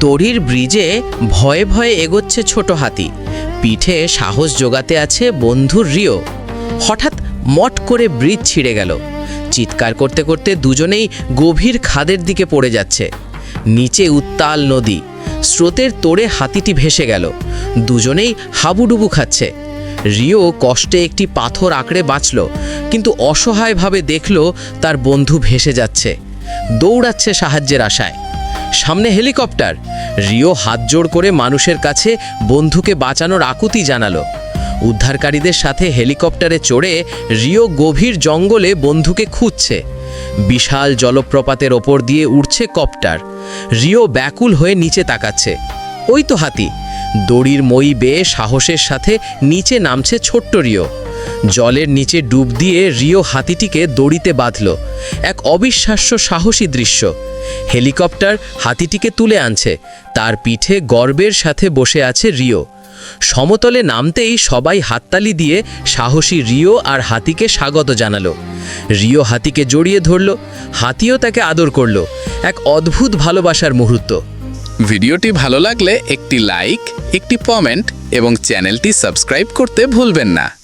দড়ির ব্রিজে ভয়ে ভয়ে এগোচ্ছে ছোট হাতি। পিঠে সাহস জোগাতে আছে বন্ধুর রিও। হঠাৎ মট করে ব্রিজ ছিঁড়ে গেল। চিৎকার করতে করতে দুজনেই গভীর খাদের দিকে পড়ে যাচ্ছে। নিচে উত্তাল নদী। স্রোতের তোড়ে হাতিটি ভেসে গেল। দুজনেই হাবুডুবু খাচ্ছে। রিও কষ্টে একটি পাথর আঁকড়ে বাঁচল, কিন্তু অসহায়ভাবে দেখল তার বন্ধু ভেসে যাচ্ছে। দৌড়াচ্ছে সাহায্যের আশায়। সামনে হেলিকপ্টার। রিও হাত জোড় করে মানুষের কাছে বন্ধুকে বাঁচানোর আকুতি জানালো। উদ্ধারকারীদের সাথে হেলিকপ্টারে চড়ে রিও গভীর জঙ্গলে বন্ধুকে খুঁজছে। বিশাল জলপ্রপাতের ওপর দিয়ে উড়ছে কপ্টার। রিও ব্যাকুল হয়ে নিচে তাকাচ্ছে। ওই তো হাতি। দড়ির মই বেয়ে সাহসের সাথে নিচে নামছে ছোট্ট রিও। জলের নিচে ডুব দিয়ে রিও হাতিটিকে দড়িতে বাঁধল। এক অবিশ্বাস্য সাহসী দৃশ্য। হেলিকপ্টার হাতিটিকে তুলে আনছে। তার পিঠে গর্বের সাথে বসে আছে রিও। সমতলে নামতেই সবাই হাততালি দিয়ে সাহসী রিও আর হাতিকে স্বাগত জানালো। রিও হাতিকে জড়িয়ে ধরল। হাতিও তাকে আদর করল। এক অদ্ভুত ভালোবাসার মুহূর্ত। ভিডিওটি ভালো লাগলে একটি লাইক, একটি কমেন্ট এবং চ্যানেলটি সাবস্ক্রাইব করতে ভুলবেন না।